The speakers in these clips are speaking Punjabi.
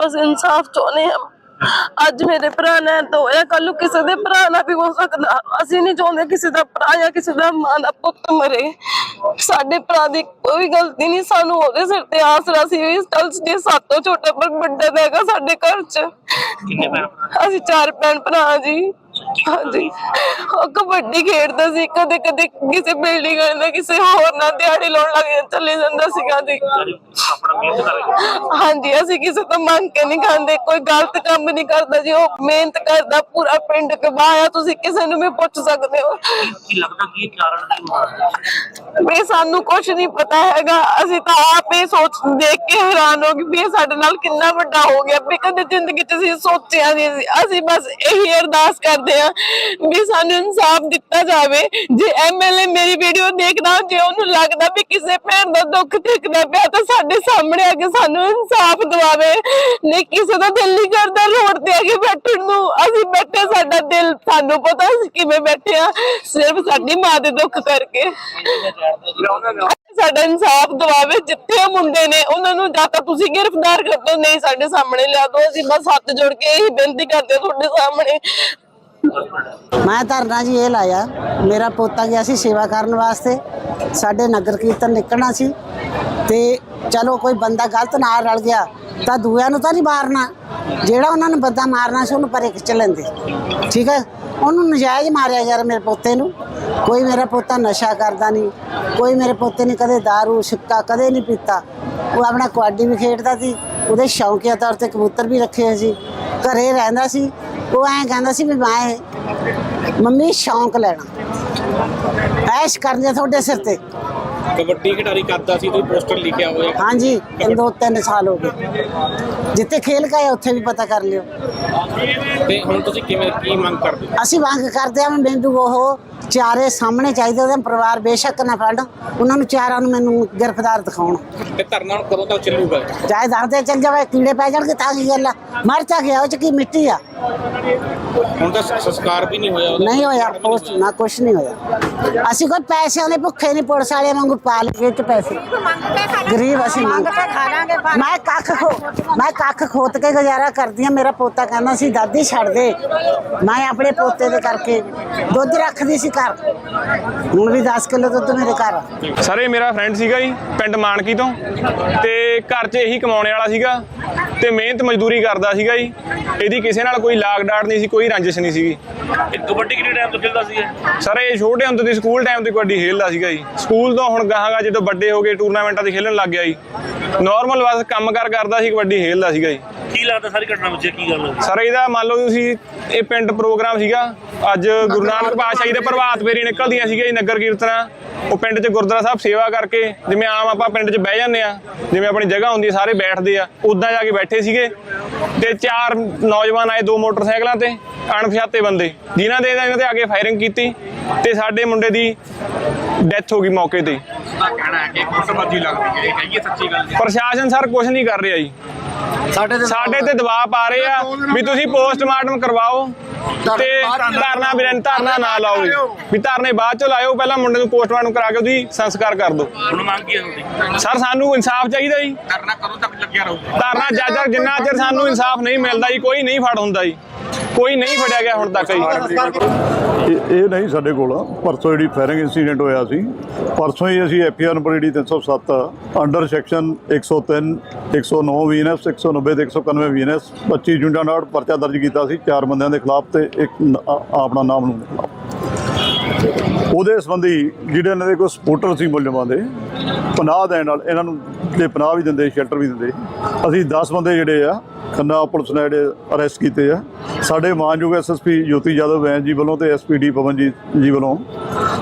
ਬਸ ਇਨਸਾਫ ਚਾਹੁੰਦੇ ਹਾਂ। ਅੱਜ ਮੇਰੇ ਭਰਾ ਨੇ ਤਾਂ ਹੋਇਆ ਕੱਲ ਨੂੰ ਕਿਸੇ ਦੇ ਭਰਾ ਨਾਲ ਵੀ ਹੋ ਸਕਦਾ। ਅਸੀਂ ਨਹੀਂ ਚਾਹੁੰਦੇ ਕਿਸੇ ਦਾ ਭਰਾ ਜਾਂ ਕਿਸੇ ਦਾ ਮਾਂ ਦਾ ਪੁੱਤ ਮਰੇ। ਸਾਡੇ ਭਰਾ ਦੀ ਕੋਈ ਗਲਤੀ ਨਹੀਂ ਸਾਨੂੰ ਉਹਦੇ ਸਿਰ ਤੇ ਆਸਰਾ ਸੀ ਵੀ ਕੱਲ ਜੇ ਸਾਤੋਂ ਛੋਟਾ ਪਰ ਵੱਡਾ ਤਾਂ ਹੈਗਾ ਸਾਡੇ ਘਰ 'ਚ। ਕਿੰਨੇ ਭੈਣ ਭਰਾ? ਅਸੀਂ ਚਾਰ ਭੈਣ ਭਰਾ ਜੀ। ਹਾਂਜੀ। ਉਹ ਕਬੱਡੀ ਖੇਡਦਾ ਸੀ ਕਦੇ ਕਦੇ ਕਿਸੇ ਬਿਲਡਿੰਗ ਨਾਲ ਕਿਸੇ ਹੋਰ ਨਾਲ ਦਿਹਾੜੀ ਲਾਉਣ ਲੱਗ ਜਾਂਦਾ ਚਲੇ ਜਾਂਦਾ ਸੀਗਾ ਜੀ। ਆਪਣਾ ਮਿਹਨਤ ਕਰਕੇ ਹਾਂਜੀ ਅਸੀਂ ਕਿਸੇ ਤੋਂ ਮੰਗ ਕੇ ਨਹੀਂ ਖਾਂਦੇ ਕੋਈ ਗਲਤ ਕੰਮ ਨਹੀਂ ਕਰਦਾ ਜੀ ਉਹ ਮਿਹਨਤ ਕਰਦਾ ਪੂਰਾ ਪਿੰਡ ਕਬਾਇਆ ਤੁਸੀਂ ਕਿਸੇ ਨੂੰ ਵੀ ਪੁੱਛ ਸਕਦੇ ਹੋ। ਕੀ- ਲੱਗਦਾ ਕੀ ਕਾਰਨ ਕੀ ਹੋਣਾ ਵੀ ਸਾਨੂੰ ਕੁਝ ਨਹੀਂ ਪਤਾ ਹੈਗਾ ਅਸੀਂ ਤਾਂ ਆਪ ਸੋਚ ਦੇਖ ਕੇ ਹੈਰਾਨ ਹੋ ਗਏ ਵੀ ਇਹ ਸਾਡੇ ਨਾਲ ਕਿੰਨਾ ਵੱਡਾ ਹੋ ਗਿਆ ਵੀ ਕਦੇ ਜ਼ਿੰਦਗੀ 'ਚ ਅਸੀਂ ਸੋਚਿਆ ਨਹੀਂ ਸੀ। ਅਸੀਂ ਬਸ ਇਹੀ ਅਰਦਾਸ ਕਰਦੇ ਹਾਂ ਵੀ ਸਾਨੂੰ ਇਨਸਾਫ ਦਿੱਤਾ ਜਾਵੇ। ਜੇ ਐਮਐਲਏ ਮੇਰੀ ਵੀਡੀਓ ਦੇਖਦਾ ਜੇ ਉਹਨੂੰ ਲੱਗਦਾ ਵੀ ਕਿਸੇ ਭੈਣ ਦਾ ਦੁੱਖ ਦੇਖਦਾ ਪਿਆ ਤਾਂ ਸਾਡੇ ਸਾਹਮਣੇ ਆ ਕੇ ਸਾਨੂੰ ਇਨਸਾਫ ਦਿਵਾਵੇ। ਨਹੀਂ, ਕਿਸੇ ਦਾ ਦਿਲ ਨਹੀਂ ਕਰਦਾ ਰੋਡ ਤੇ ਆ ਕੇ ਬੈਠਣ ਨੂੰ। ਅਸੀਂ ਬੈਠੇ, ਸਾਡਾ ਦਿਲ, ਸਾਨੂੰ ਪਤਾ ਅਸੀਂ ਕਿਵੇਂ ਬੈਠੇ ਆ। ਸਿਰਫ ਸਾਡੀ ਮਾਂ ਦੇ ਦੁੱਖ ਕਰਕੇ। ਸਾਡਾ ਇਨਸਾਫ ਦਵਾਵੇ, ਜਿੱਥੇ ਉਹ ਮੁੰਡੇ ਨੇ, ਉਹਨਾਂ ਨੂੰ ਜਾਂ ਤਾਂ ਤੁਸੀਂ ਗ੍ਰਿਫਤਾਰ ਕਰ ਦਿਓ, ਨਹੀਂ ਸਾਡੇ ਸਾਹਮਣੇ ਲਿਆ ਦਿਓ। ਅਸੀਂ ਬਸ ਹੱਥ ਜੋੜ ਕੇ ਇਹੀ ਬੇਨਤੀ ਕਰਦੇ ਤੁਹਾਡੇ ਸਾਹਮਣੇ। ਮੈਂ ਧਰਨਾ ਜੀ ਇਹ ਲਾਇਆ, ਮੇਰਾ ਪੋਤਾ ਗਿਆ ਸੀ ਸੇਵਾ ਕਰਨ ਵਾਸਤੇ, ਸਾਡੇ ਨਗਰ ਕੀਰਤਨ ਨਿਕਲਣਾ ਸੀ, ਤੇ ਚਲੋ ਕੋਈ ਬੰਦਾ ਗਲਤ ਨਾਲ ਰਲ ਗਿਆ, ਤਾਂ ਦੂਆਂ ਨੂੰ ਤਾਂ ਨਹੀਂ ਮਾਰਨਾ, ਜਿਹੜਾ ਉਹਨਾਂ ਨੂੰ ਬੰਦਾ ਮਾਰਨਾ ਸੀ ਉਹਨੂੰ ਪਰੇ ਖਿੱਚ ਲੈਂਦੇ, ਠੀਕ ਹੈ? ਉਹਨੂੰ ਨਜਾਇਜ਼ ਮਾਰਿਆ ਯਾਰ ਮੇਰੇ ਪੋਤੇ ਨੂੰ, ਕੋਈ ਮੇਰਾ ਪੋਤਾ ਨਸ਼ਾ ਕਰਦਾ ਨਹੀਂ, ਕੋਈ ਮੇਰੇ ਪੋਤੇ ਨੇ ਕਦੇ दारू, ਸਿੱਕਾ ਕਦੇ ਨਹੀਂ ਪੀਤਾ, ਉਹ ਆਪਣਾ ਕਬੱਡੀ ਵੀ ਖੇਡਦਾ ਸੀ, ਉਹਦੇ ਸ਼ੌਂਕੀਆ ਤੌਰ ਤੇ ਕਬੂਤਰ ਵੀ ਰੱਖੇ ਸੀ, ਘਰੇ ਰਹਿੰਦਾ ਸੀ ਉਹ ਐਂ ਕਹਿੰਦਾ ਸੀ ਵੀ ਮੈਂ ਮੰਮੀ ਸ਼ੌਂਕ ਲੈਣਾ। ਐਸ਼ ਕਰਨੀ ਤੁਹਾਡੇ ਸਿਰ ਤੇ। ਕਬੱਡੀ ਖਿਡਾਰੀ ਕਰਦਾ ਸੀ ਤੁਸੀਂ ਪੋਸਟਰ ਲਿਖਿਆ ਹੋਇਆ। ਹਾਂਜੀ ਦੋ ਤਿੰਨ ਸਾਲ ਹੋ ਗਏ। ਜਿੱਥੇ ਖੇਲ ਕੇ ਆਇਆ ਉੱਥੇ ਵੀ ਪਤਾ ਕਰ ਲਿਓ। ਤੇ ਹੁਣ ਤੁਸੀਂ ਕਿਵੇਂ ਕੀ ਮੰਗ ਕਰਦੇ? ਅਸੀਂ ਮੰਗ ਕਰਦੇ ਵੀ ਮੈਨੂੰ ਉਹ ਚਾਰੇ ਸਾਹਮਣੇ ਚਾਹੀਦੇ ਉਹਦਾ ਪਰਿਵਾਰ ਬੇਸ਼ੱਕ ਨਾ ਫੜਨ ਉਹਨਾਂ ਨੂੰ ਚਾਰਾਂ ਨੂੰ ਮੈਨੂੰ ਗ੍ਰਿਫਤਾਰ ਦਿਖਾਉਣ। ਤੇ ਧਰਨਾ ਹੁਣ ਕਦੋਂ ਤੱਕ ਚੱਲੂਗਾ? ਚਾਹੇ ਦਰਦੇ ਚੱਲ ਜਾਵੇ ਕੀੜੇ ਪੈ ਜਾਣਗੇ ਤਾਂ ਕੀ ਗੱਲ ਆ? ਮਰ ਚਾ ਗਿਆ ਉਹ ਚ ਕੀ ਮਿੱਟੀ ਆ? ਹੁਣ ਤਾਂ ਸੰਸਕਾਰ ਵੀ ਨਹੀਂ ਹੋਇਆ ਉਹਦਾ। ਨਹੀਂ ਹੋਇਆ ਕੁਛ ਨਾ ਕੁਛ ਨਹੀਂ ਹੋਇਆ। ਅਸੀਂ ਕੋਈ ਪੈਸਿਆਂ ਦੇ ਭੁੱਖੇ ਨਹੀਂ ਪੁਲਿਸ ਵਾਲਿਆਂ ਵਾਂਗੂ ਪਾ ਲਈਏ ਚ ਪੈਸੇ। ਗਰੀਬ ਅਸੀਂ ਮੰਗ ਕੇ ਖਾ ਲਾਂਗੇ ਮੈਂ ਕੱਖ ਖੋ ਮੈਂ ਕੱਖ ਖੋਤ ਕੇ ਗੁਜ਼ਾਰਾ ਕਰਦੀ ਆ ਮੇਰਾ ਪੋਤਾ ਕਹਿੰਦਾ ਸੀ ਦਾਦੀ ਛੱਡ ਦੇ। ਮੈਂ ਆਪਣੇ ਪੋਤੇ ਦੇ ਕਰਕੇ ਦੁੱਧ ਰੱਖਦੀ ਸੀ ਘਰ। ਹੁਣ ਵੀ 10 ਕਿਲੋ ਦੁੱਧ ਮੇਰੇ ਘਰ ਆ। ਸਰ ਇਹ ਮੇਰਾ ਫਰੈਂਡ ਸੀਗਾ ਜੀ ਪਿੰਡ ਮਾਨਕੀ ਤੋਂ। ਤੇ ਘਰ 'ਚ ਇਹੀ ਕਮਾਉਣੇ ਵਾਲਾ ਸੀਗਾ ਤੇ ਮਿਹਨਤ ਮਜ਼ਦੂਰੀ ਕਰਦਾ ਸੀਗਾ ਜੀ। ਇਹਦੀ ਕਿਸੇ ਨਾਲ ਕੋਈ ਲਾਗ ਡਾਟ ਨਹੀਂ ਸੀ ਕੋਈ ਰੰਜਿਸ਼ ਨਹੀਂ ਸੀਗੀ। ਇਹ ਕਬੱਡੀ ਕਿੰਨੇ ਟਾਈਮ ਤੋਂ ਖੇਡਦਾ ਸੀ ਇਹ ਸਰ ਇਹ ਛੋਟੇ ਹੁੰਦੇ ਦੀ ਸਕੂਲ ਟਾਈਮ ਤੋਂ ਕਬੱਡੀ ਖੇਡਦਾ ਸੀਗਾ ਜੀ। ਸਕੂਲ ਤੋਂ ਹੁਣ ਗਾਹਾਂਗਾ ਜਦੋਂ ਵੱਡੇ ਹੋ ਗਏ ਟੂਰਨਾਮੈਂਟਾਂ 'ਤੇ ਖੇਡਣ ਲੱਗ ਗਿਆ ਜੀ। ਨਾਰਮਲ ਬਸ ਕੰਮ ਕਾਰ ਕਰਦਾ ਸੀ ਕਬੱਡੀ ਖੇਡਦਾ ਸੀਗਾ ਜੀ। ਕੀ ਲੱਗਦਾ ਸਾਰੀ ਘਟਨਾ ਵਿੱਚ ਕੀ ਗੱਲ ਹੋਈ? ਸਰ ਇਹਦਾ ਮੰਨ ਲਓ ਤੁਸੀਂ ਇਹ ਪਿੰਡ ਪ੍ਰੋਗਰਾਮ ਸੀਗਾ। ਅੱਜ ਗੁਰੂ ਨਾਨਕ ਪਾਤਸ਼ਾਹ ਜੀ ਦੇ ਪ੍ਰਭਾਤ ਫੇਰੀ ਨਿਕਲਦੀਆਂ ਸੀਗੀਆਂ ਜੀ ਨਗਰ ਕੀਰਤਨਾਂ। ਉਹ ਪਿੰਡ 'ਚ ਗੁਰਦੁਆਰਾ ਸਾਹਿਬ ਸੇਵਾ ਕਰਕੇ ਜਿਵੇਂ ਆਮ ਆਪਾਂ ਪਿੰਡ 'ਚ ਬਹਿ ਜਾਂਦੇ ਆ ਜਿਵੇਂ ਆਪਣੀ ਜਗ੍ਹਾ ਹੁੰਦੀ ਸਾਰੇ ਬੈਠਦੇ ਆ ਉਦਾਂ ਜਾ ਕੇ ਬੈਠੇ ਸੀਗੇ। ਤੇ ਚਾਰ ਨੌਜਵਾਨ ਆਏ ਦੋ ਮੋਟਰਸਾਈਕਲਾਂ ਤੇ ਅਣਪਛਾਤੇ ਬੰਦੇ ਜਿਨ੍ਹਾਂ ਦੇ ਇਹਨਾਂ ਤੇ ਆ ਕੇ ਫਾਇਰਿੰਗ ਕੀਤੀ ਤੇ ਸਾਡੇ ਮੁੰਡੇ ਦੀ ਡੈਥ ਹੋ ਗਈ ਮੌਕੇ ਤੇ। ਹੀ। ਕਹਿਣਾ ਹੈ ਕਿ ਕੁੱਟਬਾਜੀ ਲੱਗਦੀ ਹੈ ਇਹ ਕਹੀਏ ਸੱਚੀ ਗੱਲ ਪ੍ਰਸ਼ਾਸਨ ਸਰ ਕੁਝ ਨਹੀਂ ਕਰ ਰਿਹਾ ਜੀ। ਸਾਡੇ ਸਾਡੇ ਤੇ ਦਬਾਅ ਪਾ ਰਹੇ ਆ ਵੀ ਤੁਸੀਂ ਪੋਸਟਮਾਰਟਮ ਕਰਵਾਓ। ਤੇ ਧਰਨਾ ਬਿਰਨ ਧਰਨਾ ਨਾ ਲਾਓ ਜੀ। ਵੀ ਧਰਨੇ ਬਾਅਦ ਚ ਲਾਇਓ ਪਹਿਲਾਂ ਮੁੰਡੇ ਨੂੰ ਪੋਸਟਮਾਰਟਮ ਕਰਾ ਕੇ ਉਹਦੀ ਸੰਸਕਾਰ ਕਰ ਦਿਓ। ਹੁਣ ਮੰਗ ਕੀ ਹੈ ਤੁਹਾਡੀ? ਸਰ ਸਾਨੂੰ ਇਨਸਾਫ ਚਾਹੀਦਾ ਜੀ। ਧਰਨਾ ਕਦੋਂ ਤੱਕ ਲੱਗਿਆ ਰਹੂਗਾ ਧਰਨਾ ਜੱਜ ਤੱਕ ਜਿੰਨਾ ਚਿਰ ਸਾਨੂੰ ਇਨਸਾਫ ਨਹੀਂ ਮਿਲਦਾ ਜੀ ਕੋਈ ਨਹੀਂ ਫੜ ਹੁੰਦਾ ਜੀ। ਕੋਈ ਨਹੀਂ ਫੜਿਆ ਗਿਆ ਹੁਣ ਤੱਕ ਜੀ। ਇਹ ਇਹ ਨਹੀਂ ਸਾਡੇ ਕੋਲ ਪਰਸੋਂ ਜਿਹੜੀ ਫਾਇਰਿੰਗ ਇਨਸੀਡੈਂਟ ਹੋਇਆ ਸੀ, ਪਰਸੋਂ ਹੀ ਅਸੀਂ ਐਫਆਰ ਨੰਬਰ ਜਿਹੜੀ 307 ਅੰਡਰ ਸੈਕਸ਼ਨ 103 109 ਵੀਐਨਐਸ 190 ਤੇ 191 ਵੀਐਨਐਸ 25 ਜੁੰਡਾ ਨਾਲ ਪਰਚਾ ਦਰਜ ਕੀਤਾ ਸੀ ਚਾਰ ਬੰਦਿਆਂ ਦੇ ਖਿਲਾਫ ਤੇ ਇੱਕ ਆਪਣਾ ਨਾਮ ਨੂੰ। ਖਿਲਾਫ ਉਹਦੇ ਸੰਬੰਧੀ ਜਿਹੜੇ ਇਹਨਾਂ ਦੇ ਕੋਈ ਸਪੋਰਟਰ ਸੀ ਮੁਲਜ਼ਮਾਂ ਦੇ, ਪਨਾਹ ਦੇਣ ਨਾਲ ਇਹਨਾਂ ਨੂੰ ਤੇ ਪਨਾਹ ਵੀ ਦਿੰਦੇ, ਸ਼ੈਲਟਰ ਵੀ ਦਿੰਦੇ। ਅਸੀਂ 10 ਬੰਦੇ ਜਿਹੜੇ ਆ ਖੰਨਾ ਪੁਲਿਸ ਨੇ ਜਿਹੜੇ ਅਰੈਸਟ ਕੀਤੇ ਆ। ਸਾਡੇ ਮਾਨਯੋਗ ਐਸਐਸਪੀ ਜੋਤੀ ਯਾਦਵ ਵੈਨ ਜੀ ਵੱਲੋਂ ਤੇ ਐਸਪੀਡੀ ਪਵਨਜੀਤ ਜੀ ਵੱਲੋਂ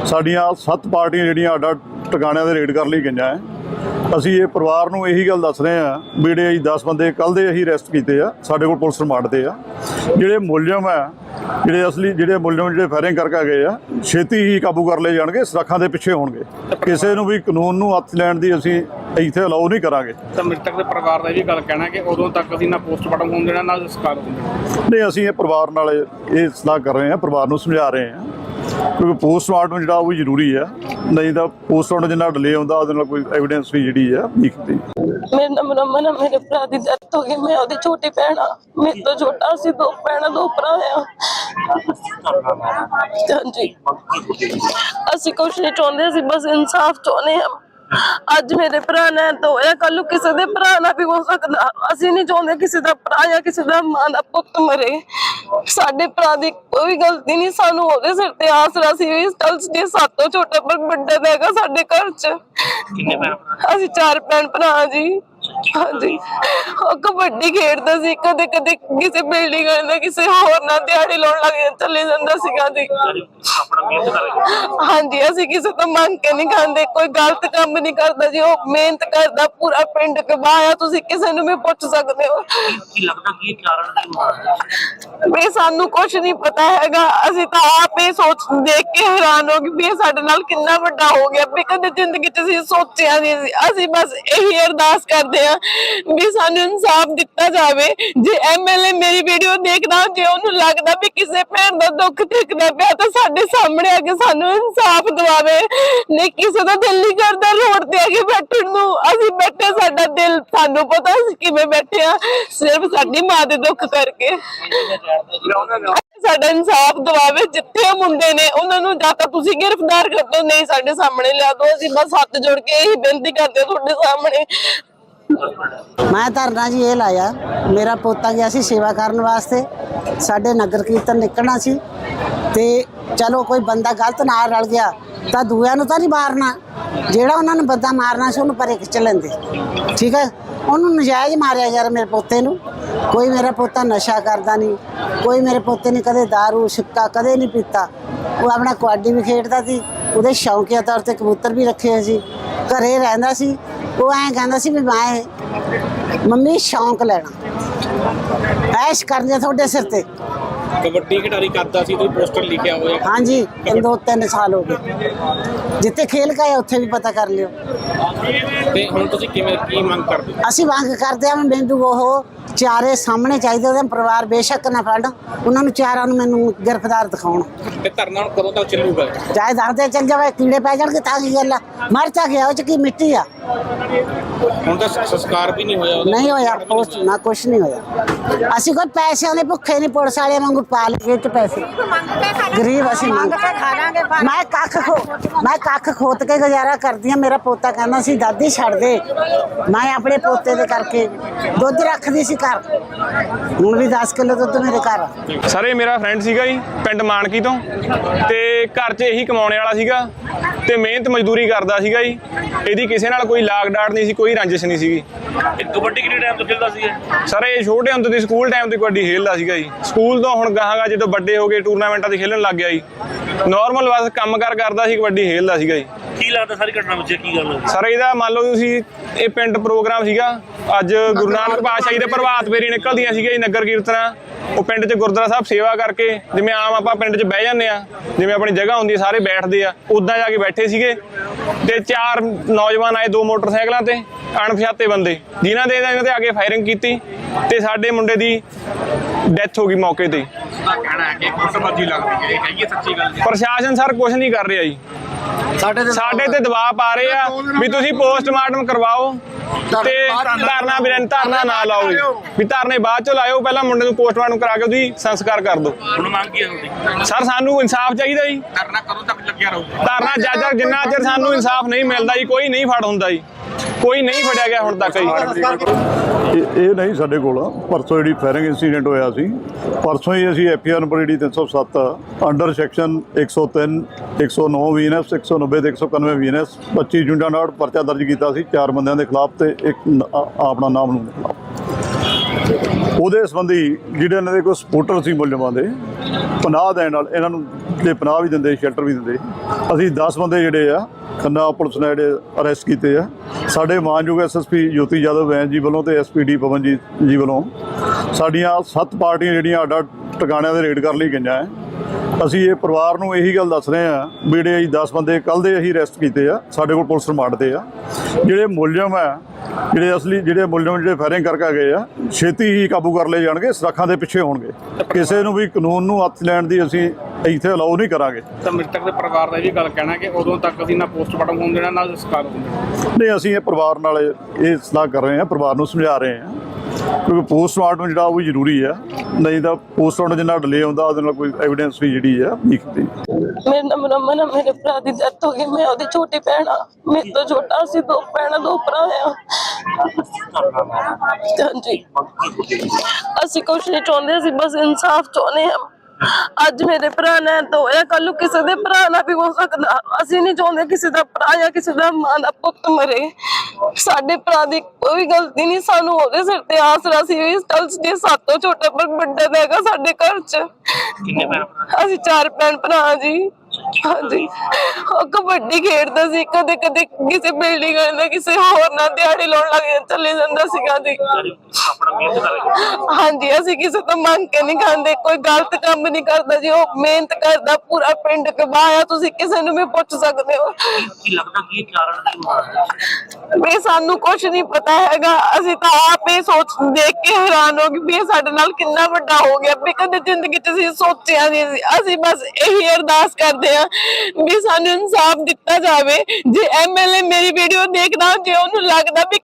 ਸਾਡੀਆਂ ਸੱਤ ਪਾਰਟੀਆਂ ਜਿਹੜੀਆਂ ਅੱਡ ਟਿਕਾਣਿਆਂ ਦੇ ਰੇਡ ਕਰਨ ਲਈ ਗਈਆਂ ਹੈ ਅਸੀਂ ਇਹ ਪਰਿਵਾਰ ਨੂੰ ਇਹੀ ਗੱਲ ਦੱਸ ਰਹੇ ਆ ਵੀ ਜਿਹੜੇ ਅਸੀਂ 10 ਬੰਦੇ ਕੱਲ ਦੇ ਅਸੀਂ ਅਰੈਸਟ ਕੀਤੇ ਆ, ਸਾਡੇ ਕੋਲ ਪੁਲਿਸ ਰਿਮਾਂਡ ਤੇ ਆ। ਜਿਹੜੇ ਮੁਲਜ਼ਮ ਆ ਜਿਹੜੇ ਅਸਲੀ ਜਿਹੜੇ ਮੁਲਜ਼ਮ ਜਿਹੜੇ ਫਾਇਰਿੰਗ ਕਰਕੇ ਗਏ ਆ ਛੇਤੀ ਹੀ ਕਾਬੂ ਕਰ ਲਏ ਜਾਣਗੇ ਸੁਰੱਖਾਂ ਦੇ ਪਿੱਛੇ ਹੋਣਗੇ। ਕਿਸੇ ਨੂੰ ਵੀ ਕਾਨੂੰਨ ਨੂੰ ਹੱਥ ਲੈਣ ਦੀ ਅਸੀਂ ਇੱਥੇ ਅਲਾਉ ਨਹੀਂ ਕਰਾਂਗੇ। ਤਾਂ ਮ੍ਰਿਤਕ ਦੇ ਪਰਿਵਾਰ ਦਾ ਇਹ ਵੀ ਗੱਲ ਕਹਿਣਾ ਕਿ ਉਦੋਂ ਤੱਕ ਅਸੀਂ ਨਾ ਪੋਸਟਮਾਰਟਮ ਹੋਣ ਦੇਣਾ ਨਾ ਸੰਸਕਾਰ ਹੋਣ ਦੇਣਾ। ਨਹੀਂ ਅਸੀਂ ਇਹ ਪਰਿਵਾਰ ਨਾਲ ਇਹ ਸਲਾਹ ਕਰ ਰਹੇ ਹਾਂ ਪਰਿਵਾਰ ਨੂੰ ਸਮਝਾ ਰਹੇ ਹਾਂ। ਕਿਉਂਕਿ ਪੋਸਟਮਾਰਟਮ ਜਿਹੜਾ ਉਹ ਜ਼ਰੂਰੀ ਆ। ਨਹੀਂ ਤਾਂ ਪੋਸਟਮਾਰਟਮ ਜਿੰਨਾ ਡਿਲੇ ਹੁੰਦਾ, ਉਹਦੇ ਨਾਲ ਕੋਈ ਐਵੀਡੈਂਸ ਵੀ ਜਿਹੜੀ ਆ ਵਿਖਦੀ ਮੇਰਾ ਨਾਮ ਰਮਨ ਆ ਮੇਰੇ ਭਰਾ ਦੀ ਡੈਥ ਹੋ ਗਈ, ਮੈਂ ਉਹਦੀ ਛੋਟੀ ਭੈਣ ਆ। ਮੇਰੇ ਤੋਂ ਛੋਟਾ ਸੀ, ਦੋ ਭੈਣਾਂ, ਦੋ ਭਰਾ ਆ। ਹਾਂਜੀ। ਅਸੀਂ ਕੁਛ ਨਹੀਂ ਚਾਹੁੰਦੇ, ਅਸੀਂ ਬਸ ਇਨਸਾਫ ਚਾਹੁੰਦੇ ਆ ਅੱਜ ਮੇਰੇ ਭਰਾ ਨਾਲ ਤਾਂ ਕੱਲ ਨੂੰ ਕਿਸੇ ਦੇ ਭਰਾ ਨਾਲ ਵੀ ਹੋ ਸਕਦਾ। ਅਸੀਂ ਨਹੀਂ ਚਾਹੁੰਦੇ ਕਿਸੇ ਦਾ ਭਰਾ ਜਾਂ ਕਿਸੇ ਦਾ ਮਾਂ ਦਾ ਪੁੱਤ ਮਰੇ। ਸਾਡੇ ਭਰਾ ਦੀ ਕੋਈ ਗਲਤੀ ਨਹੀਂ ਸਾਨੂੰ ਉਹਦੇ ਸਿਰ ਤੇ ਆਸਰਾ ਸੀ ਵੀ ਕੱਲ ਜੇ ਸਾਤੋਂ ਛੋਟਾ ਪਰ ਵੱਡਾ ਹੈਗਾ ਸਾਡੇ ਘਰ 'ਚ। ਕਿੰਨੇ ਭੈਣ ਅਸੀਂ ਚਾਰ ਭੈਣ ਭਰਾ ਜੀ। ਹਾਂਜੀ। ਉਹ ਕਬੱਡੀ ਖੇਡਦਾ ਸੀ ਕਦੇ ਕਦੇ ਕਿਸੇ ਬਿਲਡਿੰਗ ਨਾਲ ਕਿਸੇ ਹੋਰ ਨਾਲ ਦਿਹਾੜੀ ਲਾਉਣ ਲੱਗ ਜਾਂਦਾ ਚਲੇ ਜਾਂਦਾ ਸੀਗਾ ਜੀ ਆਪਣਾ ਮਿਹਨਤ ਕਰੇ ਹਾਂਜੀ ਅਸੀਂ ਕਿਸੇ ਤੋਂ ਮੰਗ ਕੇ ਨਹੀਂ ਖਾਂਦੇ ਕੋਈ ਗਲਤ ਕੰਮ ਨਹੀਂ ਕਰਦਾ ਜੀ ਉਹ ਮਿਹਨਤ ਕਰਦਾ ਪੂਰਾ ਪਿੰਡ ਕਬਾਇਆ ਤੁਸੀਂ ਕਿਸੇ ਨੂੰ ਵੀ ਪੁੱਛ ਸਕਦੇ ਹੋ। ਕੀ ਲੱਗਦਾ ਕੀ ਕਾਰਨ ਕੀ ਹੋਣਾ ਵੀ ਸਾਨੂੰ ਕੁਝ ਨਹੀਂ ਪਤਾ ਹੈਗਾ ਅਸੀਂ ਤਾਂ ਆਪ ਇਹ ਸੋਚ ਦੇਖ ਕੇ ਹੈਰਾਨ ਹੋ ਗਏ ਵੀ ਇਹ ਸਾਡੇ ਨਾਲ ਕਿੰਨਾ ਵੱਡਾ ਹੋ ਗਿਆ ਵੀ ਕਦੇ ਜ਼ਿੰਦਗੀ 'ਚ ਅਸੀਂ ਸੋਚਿਆ ਨਹੀਂ ਸੀ ਅਸੀਂ ਬਸ ਇਹੀ ਅਰਦਾਸ ਕਰਦੇ ਹਾਂ ਵੀ ਸਾਨੂੰ ਇਨਸਾਫ ਦਿੱਤਾ ਜਾਵੇ। ਜੇ ਐਮਐਲਏ ਮੇਰੀ ਵੀਡੀਓ ਦੇਖਦਾ, ਜੇ ਉਹਨੂੰ ਲੱਗਦਾ ਵੀ ਕਿਸੇ ਭੈਣ ਦਾ ਦੁੱਖ ਠੇਕਦਾ ਪਿਆ, ਤਾਂ ਸਾਡੇ ਸਾਹਮਣੇ ਆ ਕੇ ਸਾਨੂੰ ਇਨਸਾਫ ਦਿਵਾਵੇ। ਨਹੀਂ, ਕਿਸੇ ਦਾ ਦਿਲ ਨਹੀਂ ਕਰਦਾ ਰੋਡ ਤੇ ਆ ਕੇ ਬੈਠਣ ਨੂੰ। ਅਸੀਂ ਬੈਠੇ ਸਾਡਾ ਦਿਲ, ਸਾਨੂੰ ਪਤਾ ਅਸੀਂ ਕਿਵੇਂ ਬੈਠੇ ਆ ਸਿਰਫ ਸਾਡੀ ਮਾਂ ਦੇ ਦੁੱਖ ਕਰਕੇ। ਸਾਡਾ ਇਨਸਾਫ ਦਵਾਵੇ, ਜਿੱਥੇ ਮੁੰਡੇ ਨੇ, ਉਹਨਾਂ ਨੂੰ ਜਾਂ ਤਾਂ ਤੁਸੀਂ ਗ੍ਰਿਫਤਾਰ ਕਰ ਦਿਓ, ਨਹੀਂ ਸਾਡੇ ਸਾਹਮਣੇ ਲਿਆ ਦਿਓ। ਅਸੀਂ ਬਸ ਹੱਥ ਜੋੜ ਕੇ ਇਹੀ ਬੇਨਤੀ ਕਰਦੇ ਤੁਹਾਡੇ ਸਾਹਮਣੇ। ਮੈਂ ਧਰਨਾ ਜੀ ਇਹ ਲਾਇਆ, ਮੇਰਾ ਪੋਤਾ ਗਿਆ ਸੀ ਸੇਵਾ ਕਰਨ ਵਾਸਤੇ, ਸਾਡੇ ਨਗਰ ਕੀਰਤਨ ਨਿਕਲਣਾ ਸੀ ਤੇ ਚਲੋ ਕੋਈ ਬੰਦਾ ਗਲਤ ਨਾਲ ਰਲ ਗਿਆ ਤਾਂ ਦੂਆਂ ਨੂੰ ਤਾਂ ਨਹੀਂ ਮਾਰਨਾ, ਜਿਹੜਾ ਉਹਨਾਂ ਨੂੰ ਬੰਦਾ ਮਾਰਨਾ ਸੀ ਉਹਨੂੰ ਪਰੇ ਖਿੱਚ ਲੈਂਦੇ, ਠੀਕ ਹੈ? ਉਹਨੂੰ ਨਜਾਇਜ਼ ਮਾਰਿਆ ਯਾਰ ਮੇਰੇ ਪੋਤੇ ਨੂੰ, ਕੋਈ ਮੇਰਾ ਪੋਤਾ ਨਸ਼ਾ ਕਰਦਾ ਨਹੀਂ, ਕੋਈ ਮੇਰੇ ਪੋਤੇ ਨੇ ਕਦੇ दारू ਸਿੱਕਾ ਕਦੇ ਨਹੀਂ ਪੀਤਾ, ਉਹ ਆਪਣਾ ਕਬੱਡੀ ਵੀ ਖੇਡਦਾ ਸੀ, ਉਹਦੇ ਸ਼ੌਂਕੀਆ ਤੌਰ ਤੇ ਕਬੂਤਰ ਵੀ ਰੱਖੇ ਸੀ, ਘਰੇ ਰਹਿੰਦਾ ਸੀ ਉਹ ਐਂ ਕਹਿੰਦਾ ਸੀ ਵੀ ਮੈਂ ਮੰਮੀ ਸ਼ੌਂਕ ਲੈਣਾ। ਐਸ਼ ਕਰਨੀ ਤੁਹਾਡੇ ਸਿਰ ਤੇ। ਕਬੱਡੀ ਖਿਡਾਰੀ ਕਰਦਾ ਸੀ ਕੋਈ ਪੋਸਟਰ ਲਿਖਿਆ ਹੋਇਆ। ਹਾਂਜੀ ਇਹ ਦੋ ਤਿੰਨ ਸਾਲ ਹੋ ਗਏ। ਜਿੱਥੇ ਖੇਲ ਗਏ ਉੱਥੇ ਵੀ ਪਤਾ ਕਰ ਲਿਓ। ਤੇ ਹੁਣ ਤੁਸੀਂ ਕਿਵੇਂ ਕੀ ਮੰਗ ਕਰਦੇ? ਅਸੀਂ ਮੰਗ ਕਰਦੇ ਵੀ ਮੈਨੂੰ ਉਹ ਚਾਰੇ ਸਾਹਮਣੇ ਚਾਹੀਦੇ ਉਹਦਾ ਪਰਿਵਾਰ ਬੇਸ਼ੱਕ ਨਾ ਫੜ। ਉਹਨਾਂ ਨੂੰ ਚਾਰਾਂ ਨੂੰ ਮੈਨੂੰ ਗ੍ਰਿਫਤਾਰ ਦਿਖਾਉਣ। ਤੇ ਧਰਨਾ ਹੁਣ ਕਦੋਂ ਤੱਕ ਚੱਲੂਗਾ? ਚਾਹੇ ਦਰਦੇ ਚੱਲ ਜਾਵੇ ਕੀੜੇ ਪੈ ਜਾਣਗੇ ਤਾਂ ਕੀ ਗੱਲ ਆ? ਮਰ ਚਾ ਗਿਆ ਉਹ ਚ ਕੀ ਮਿੱਟੀ ਆ? ਹੁਣ ਤਾਂ ਸੰਸਕਾਰ ਵੀ ਨਹੀਂ ਹੋਇਆ ਉਹਦਾ। ਨਹੀਂ ਹੋਇਆ ਕੁਛ ਨਾ ਕੁਛ ਨਹੀਂ ਹੋਇਆ। ਅਸੀਂ ਕੋਈ ਪੈਸਿਆਂ ਦੇ ਭੁੱਖੇ ਨਹੀਂ ਪੁਲਿਸ ਵਾਲਿਆਂ ਵਾਂਗੂ ਪਾ ਲਏ ਚ ਪੈਸੇ। ਗਰੀਬ ਅਸੀਂ ਮੰਗ ਕੇ ਖਾ ਲਾਂਗੇ ਮੈਂ ਕੱਖ ਖੋ ਮੈਂ ਕੱਖ ਖੋਤ ਕੇ ਗੁਜ਼ਾਰਾ ਕਰਦੀ ਆ ਮੇਰਾ ਪੋਤਾ ਕਹਿੰਦਾ ਸੀ ਦਾਦੀ ਛੱਡ ਦੇ। ਮੈਂ ਆਪਣੇ ਪੋਤੇ ਦੇ ਕਰਕੇ ਦੁੱਧ ਰੱਖਦੀ ਸੀ ਘਰ। ਹੁਣ ਵੀ 10 ਕਿਲੋ ਦੁੱਧ ਮੇਰੇ ਘਰ ਆ। ਸਰ ਇਹ ਮੇਰਾ ਫਰੈਂਡ ਸੀਗਾ ਜੀ ਪਿੰਡ ਮਾਨਕੀ ਤੋਂ। ਤੇ ਘਰ 'ਚ ਇਹੀ ਕਮਾਉਣੇ ਵਾਲਾ ਸੀਗਾ ਤੇ ਮਿਹਨਤ ਮਜ਼ਦੂਰੀ ਕਰਦਾ ਸੀਗਾ ਜੀ। ਇਹਦੀ ਕਿਸੇ ਨਾਲ ਕੋਈ ਲਾਗ ਡਾਟ ਨਹੀਂ ਸੀ ਕੋਈ ਰੰਜਿਸ਼ ਨਹੀਂ ਸੀਗੀ। ਇਹ ਕਬੱਡੀ ਕਿੰਨੇ ਟਾਈਮ ਤੋਂ ਖੇਡਦਾ ਸੀ ਸਰ ਇਹ ਛੋਟੇ ਹੁੰਦੇ ਦੀ ਸਕੂਲ ਟਾਈਮ ਤੋਂ ਕਬੱਡੀ ਖੇਡਦਾ ਸੀਗਾ ਜੀ। ਸਕੂਲ ਤੋਂ ਹੁਣ ਗਾਹਾਂਗਾ ਜਦੋਂ ਵੱਡੇ ਹੋ ਗਏ ਟੂਰਨਾਮੈਂਟਾਂ 'ਤੇ ਖੇਡਣ ਲੱਗ ਗਿਆ ਜੀ। ਨਾਰਮਲ ਬਸ ਕੰਮ ਕਾਰ ਕਰਦਾ ਸੀ ਕਬੱਡੀ ਖੇਡਦਾ ਸੀਗਾ ਜੀ। ਕੀ ਲੱਗਦਾ ਸਾਰੀ ਘਟਨਾ ਵਿੱਚ ਕੀ ਗੱਲ ਹੋਈ? ਸਰ ਇਹਦਾ ਮੰਨ ਲਓ ਤੁਸੀਂ ਇਹ ਪਿੰਡ ਪ੍ਰੋਗਰਾਮ ਸੀਗਾ। ਅੱਜ ਗੁਰੂ ਨਾਨਕ ਪਾਤਸ਼ਾਹ ਜੀ ਦੇ ਪ੍ਰਭਾਤ ਫੇਰੀ ਨਿਕਲਦੀਆਂ ਸੀਗੀਆਂ ਜੀ ਨਗਰ ਕੀਰਤਨਾਂ। ਉਹ ਪਿੰਡ 'ਚ ਗੁਰਦੁਆਰਾ ਸਾਹਿਬ ਸੇਵਾ ਕਰਕੇ ਜਿਵੇਂ ਆਮ ਆਪਾਂ ਪਿੰਡ 'ਚ ਬਹਿ ਜਾਂਦੇ ਆ ਜਿਵੇਂ ਆਪਣੀ ਜਗ੍ਹਾ ਹੁੰਦੀ ਹੈ ਸਾਰੇ ਬੈਠਦੇ ਆ ਉਦਾਂ ਜਾ ਕੇ ਬੈਠੇ ਸੀਗੇ। ਤੇ ਚਾਰ ਨੌਜਵਾਨ ਆਏ ਦੋ ਮੋਟਰਸਾਈਕਲਾਂ ਤੇ ਅਣਪਛਾਤੇ ਬੰਦੇ ਜਿਨ੍ਹਾਂ ਦੇ ਇਹਨਾਂ ਤੇ ਆ ਕੇ ਫਾਇਰਿੰਗ ਕੀਤੀ। ਤੇ ਸਾਡੇ ਮੁੰਡੇ ਦੀ ਡੈਥ ਹੋ ਗਈ ਮੌਕੇ ਤੇ। ਹੀ। ਉਹਦਾ ਕਹਿਣਾ ਹੈ ਕਿ ਕੁੱਟਬਾਜੀ ਲੱਗਦੀ ਹੈ ਇਹ ਹੈਗੀ ਹੈ ਸੱਚੀ ਗੱਲ ਜੀ। ਪ੍ਰਸ਼ਾਸਨ ਸਰ ਕੁਝ ਨਹੀਂ ਕਰ ਰਿਹਾ ਜੀ। ਸਾਡੇ ਤੇ ਸਾਡੇ ਤੇ ਦਬਾਅ ਪਾ ਰਹੇ ਆ ਵੀ ਤੁਸੀਂ ਪੋਸਟਮਾਰਟਮ ਕਰਵਾਓ ਤੇ ਧਰਨਾ ਬਿਰਨ ਧਰਨਾ ਨਾ ਲਾਓ ਜੀ। ਵੀ ਧਰਨੇ ਬਾਅਦ ਚ ਲਾਇਓ ਪਹਿਲਾਂ ਮੁੰਡੇ ਨੂੰ ਪੋਸਟਮਾਰਟਮ ਕਰਾ ਕੇ ਉਹਦੀ ਸੰਸਕਾਰ ਕਰ ਦਿਓ। ਹੁਣ ਮੰਗ ਕੀ ਹੈ ਤੁਹਾਡੀ? ਸਰ ਸਾਨੂੰ ਇਨਸਾਫ ਚਾਹੀਦਾ ਜੀ। ਧਰਨਾ ਕਦੋਂ ਤੱਕ ਲੱਗਿਆ ਰਹੂਗਾ ਧਰਨਾ ਜੱਜ ਜਿੰਨਾ ਚਿਰ ਸਾਨੂੰ ਇਨਸਾਫ ਨਹੀਂ ਮਿਲਦਾ ਜੀ ਕੋਈ ਨਹੀਂ ਫੜ ਹੁੰਦਾ ਜੀ। ਕੋਈ ਨਹੀਂ ਫੜਿਆ ਗਿਆ ਹੁਣ ਤੱਕ ਜੀ। ਇਹ ਨਹੀਂ ਸਾਡੇ ਕੋਲ। ਪਰਸੋਂ ਜਿਹੜੀ ਫਾਇਰਿੰਗ ਇਨਸੀਡੈਂਟ ਹੋਇਆ ਸੀ, ਪਰਸੋਂ ਹੀ ਅਸੀਂ ਐਫਆਰ ਨੰਬਰ ਜਿਹੜੀ 307 ਅੰਡਰ ਸੈਕਸ਼ਨ 103 109 ਵੀਐਨਐਸ 190 ਤੇ 191 ਵੀਐਨਐਸ 25 ਜੁੰਡਾਂ ਨਾਲ ਪਰਚਾ ਦਰਜ ਕੀਤਾ ਸੀ ਚਾਰ ਬੰਦਿਆਂ ਦੇ ਖਿਲਾਫ ਤੇ ਇੱਕ ਆਪਣਾ ਨਾਮ ਨੂੰ। ਦੇ ਖਿਲਾਫ ਉਹਦੇ ਸੰਬੰਧੀ ਜਿਹੜੇ ਇਹਨਾਂ ਦੇ ਕੋਈ ਸਪੋਰਟਰ ਸੀ ਮੁਲਜ਼ਮਾਂ ਦੇ ਪਨਾਹ ਦੇਣ ਨਾਲ ਇਹਨਾਂ ਨੂੰ ਤੇ ਪਨਾਹ ਵੀ ਦਿੰਦੇ, ਸ਼ੈਲਟਰ ਵੀ ਦਿੰਦੇ। ਅਸੀਂ 10 ਬੰਦੇ ਜਿਹੜੇ ਆ, ਖੰਨਾ ਪੁਲਿਸ ਨੇ ਜਿਹੜੇ ਅਰੈਸਟ ਕੀਤੇ ਆ। ਸਾਡੇ ਮਾਨਯੋਗ ਐਸਐਸਪੀ ਜੋਤੀ ਯਾਦਵ ਵੈਨ ਜੀ ਵੱਲੋਂ ਤੇ ਐਸਪੀਡੀ ਪਵਨਜੀਤ ਜੀ ਵੱਲੋਂ ਸਾਡੀਆਂ ਸੱਤ ਪਾਰਟੀਆਂ ਜਿਹੜੀਆਂ ਅੱਡ ਅੱਡ ਟਿਕਾਣਿਆਂ ਦੇ ਰੇਡ ਕਰਨ ਲਈ ਗਈਆਂ ਹੈ ਅਸੀਂ ਇਹ ਪਰਿਵਾਰ ਨੂੰ ਇਹੀ ਗੱਲ ਦੱਸ ਰਹੇ ਆ ਵੀ ਜਿਹੜੇ ਅਸੀਂ 10 ਬੰਦੇ ਕੱਲ ਦੇ ਅਸੀਂ ਅਰੈਸਟ ਕੀਤੇ ਆ ਸਾਡੇ ਕੋਲ ਪੁਲਿਸ ਰਿਮਾਂਡ ਤੇ ਆ। ਜਿਹੜੇ ਮੁਲਜ਼ਮ ਆ ਜਿਹੜੇ ਅਸਲੀ ਜਿਹੜੇ ਮੁਲਜ਼ਮ ਜਿਹੜੇ ਫਾਇਰਿੰਗ ਕਰਕੇ ਗਏ ਆ ਛੇਤੀ ਹੀ ਕਾਬੂ ਕਰ ਲਏ ਜਾਣਗੇ ਸਰਾਖਾਂ ਦੇ ਪਿੱਛੇ ਹੋਣਗੇ। ਕਿਸੇ ਨੂੰ ਵੀ ਕਾਨੂੰਨ ਨੂੰ ਹੱਥ ਲੈਣ ਦੀ ਅਸੀਂ ਇੱਥੇ ਅਲਾਉ ਨਹੀਂ ਕਰਾਂਗੇ। ਤਾਂ ਮ੍ਰਿਤਕ ਦੇ ਪਰਿਵਾਰ ਦਾ ਇਹ ਵੀ ਗੱਲ ਕਹਿਣਾ ਕਿ ਉਦੋਂ ਤੱਕ ਅਸੀਂ ਨਾ ਪੋਸਟਮਾਰਟਮ ਹੋਣ ਦੇਣਾ ਨਾ ਸੰਸਕਾਰ ਹੋਣ ਦੇਣਾ। ਨਹੀਂ ਅਸੀਂ ਇਹ ਪਰਿਵਾਰ ਨਾਲ ਇਹ ਸਲਾਹ ਕਰ ਰਹੇ ਹਾਂ ਪਰਿਵਾਰ ਨੂੰ ਸਮਝਾ ਰਹੇ ਹਾਂ। ਕਿਉਂਕਿ ਪੋਸਟਮਾਰਟਮ ਜਿਹੜਾ ਉਹ ਜ਼ਰੂਰੀ ਹੈ ਨਹੀਂ ਤਾਂ ਪੋਸਟਮਾਰਟਮ ਜਿੰਨਾ ਡਿਲੇ ਹੁੰਦਾ, ਉਹਦੇ ਨਾਲ ਕੋਈ ਐਵੀਡੈਂਸ ਵੀ ਜਿਹੜੀ ਹੈ ਵੀਕਦੀ ਮੇਰੇ ਨਾਮ ਰਮਨ ਆ, ਮੇਰੇ ਭਰਾ ਦੀ ਡੈਥ ਹੋ ਗਈ, ਮੈਂ ਉਹਦੀ ਛੋਟੀ ਭੈਣ ਆ। ਮੇਰੇ ਤੋਂ ਛੋਟਾ ਸੀ ਦੋ ਭੈਣਾਂ, ਦੋ ਭਰਾ ਆ। ਹਾਂਜੀ। ਅਸੀਂ ਕੁਛ ਨਹੀਂ ਚਾਹੁੰਦੇ, ਅਸੀਂ ਬਸ ਇਨਸਾਫ ਚਾਹੁੰਦੇ ਹਾਂ ਅੱਜ ਮੇਰੇ ਭਰਾ ਨੇ ਤਾਂ ਹੋਇਆ ਕੱਲ ਨੂੰ ਕਿਸੇ ਦੇ ਭਰਾ ਨਾਲ ਵੀ ਹੋ ਸਕਦਾ। ਅਸੀਂ ਨਹੀਂ ਚਾਹੁੰਦੇ ਕਿਸੇ ਦਾ ਭਰਾ ਜਾਂ ਕਿਸੇ ਦਾ ਮਾਂ ਦਾ ਪੁੱਤ ਮਰੇ। ਸਾਡੇ ਭਰਾ ਦੀ ਕੋਈ ਗਲਤੀ ਨਹੀਂ ਸਾਨੂੰ ਉਹਦੇ ਸਿਰ ਤੇ ਆਸਰਾ ਸੀ ਵੀ ਕੱਲ ਜੇ ਸਾਤੋਂ ਛੋਟਾ ਪਰ ਵੱਡਾ ਹੈਗਾ ਸਾਡੇ ਘਰ 'ਚ। ਕਿੰਨੇ ਭੈਣ ਭਰਾ? ਅਸੀਂ ਚਾਰ ਭੈਣ ਭਰਾ ਜੀ। ਹਾਂਜੀ। ਉਹ ਕਬੱਡੀ ਖੇਡਦਾ ਸੀ ਕਦੇ ਕਦੇ ਕਿਸੇ ਬਿਲਡਿੰਗ ਨਾਲ ਕਿਸੇ ਹੋਰ ਨਾਲ ਦਿਹਾੜੀ ਲਾਉਣ ਲੱਗ ਜਾਂਦਾ ਚਲੇ ਜਾਂਦਾ ਸੀਗਾ ਜੀ। ਆਪਣਾ ਮਿਹਨਤ ਕਰੇ ਹਾਂਜੀ ਅਸੀਂ ਕਿਸੇ ਤੋਂ ਮੰਗ ਕੇ ਨਹੀਂ ਖਾਂਦੇ ਕੋਈ ਗਲਤ ਕੰਮ ਨਹੀਂ ਕਰਦਾ ਜੀ ਉਹ ਮਿਹਨਤ ਕਰਦਾ ਪੂਰਾ ਪਿੰਡ ਕਬਾਇਆ ਤੁਸੀਂ ਕਿਸੇ ਨੂੰ ਵੀ ਪੁੱਛ ਸਕਦੇ ਹੋ। ਕੀ ਲੱਗਦਾ ਕੀ ਕਾਰਨ ਕੀ ਹੋਣਾ ਵੀ ਸਾਨੂੰ ਕੁਝ ਨਹੀਂ ਪਤਾ ਹੈਗਾ ਅਸੀਂ ਤਾਂ ਆਪ ਇਹ ਸੋਚ ਦੇਖ ਕੇ ਹੈਰਾਨ ਹੋ ਗਏ ਵੀ ਇਹ ਸਾਡੇ ਨਾਲ ਕਿੰਨਾ ਵੱਡਾ ਹੋ ਗਿਆ ਵੀ ਕਦੇ ਜ਼ਿੰਦਗੀ 'ਚ ਅਸੀਂ ਸੋਚਿਆ ਨਹੀਂ ਸੀ ਅਸੀਂ ਬਸ ਇਹੀ ਅਰਦਾਸ ਕਰਦੇ ਹਾਂ ਵੀ ਸਾਨੂੰ ਇਨਸਾਫ ਦਿੱਤਾ ਜਾਵੇ। ਜੇ ਐਮਐਲਏ ਮੇਰੀ ਵੀਡੀਓ ਦੇਖਦਾ, ਜੇ ਉਹਨੂੰ ਲੱਗਦਾ ਵੀ